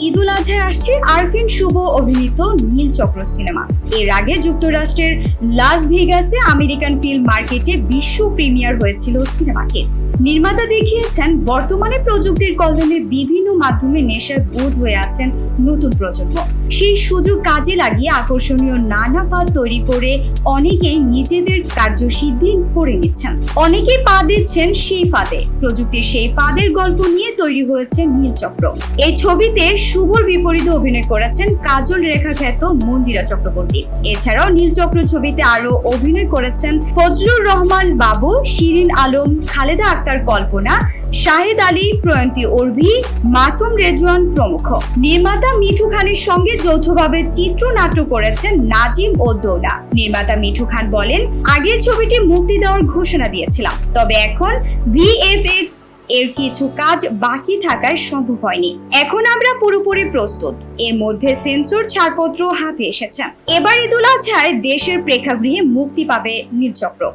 ঈদুল আজহায় আসছে আরফিন শুভ অভিনীত নীলচক্র সিনেমা। এর আগে যুক্তরাষ্ট্রের লাস ভেগাসে আমেরিকান ফিল্ম মার্কেটে বিশ্ব প্রিমিয়ার হয়েছিল সিনেমাটির নির্মাতা দেখিয়েছেন, বর্তমানে প্রযুক্তির কলমে বিভিন্ন মাধ্যমে নেশায় বোধ হয়ে আছেন নতুন প্রজন্ম। সেই সুযোগ কাজে লাগিয়ে আকর্ষণীয় নানা ফাঁদ তৈরি করে অনেকেই নিজেদের কার্যসিদ্ধি করে নিচ্ছেন। অনেকেই পা দিচ্ছেন সেই ফাঁদে। প্রযুক্তির সেই ফাঁদের গল্প নিয়ে তৈরি হয়েছে নীলচক্র এই ছবিতে শুভর বিপরীতে অভিনয় করেছেন কাজল রেখা খ্যাত মন্দিরা চক্রবর্তী। এছাড়াও নীলচক্র ছবিতে আরও অভিনয় করেছেন ফজলুর রহমান বাবু, শিরিন আলম, খালেদা আক্তার কল্পনা, শাহেদ আলী, প্রয়ন্তী অর্ভি মাসুম রেজওয়ান প্রমুখ। নির্মাতা মিঠু খানের সঙ্গে যৌথভাবে চিত্রনাট্য করেছেন নাজিম ও দোলা। নির্মাতা মিঠু খান বলেন আগে ছবিটি মুক্তি দেওয়ার ঘোষণা দিয়েছিলাম, তবে এখন ভিএফএক্স এর কিছু কাজ বাকি থাকায় সম্ভব হয়নি। এখন আমরা পুরোপুরি প্রস্তুত। এর মধ্যে সেন্সর ছাড়পত্র হাতে এসেছে। এবার ঈদুল আজহায় দেশের প্রেক্ষাগৃহে মুক্তি পাবে নীলচক্র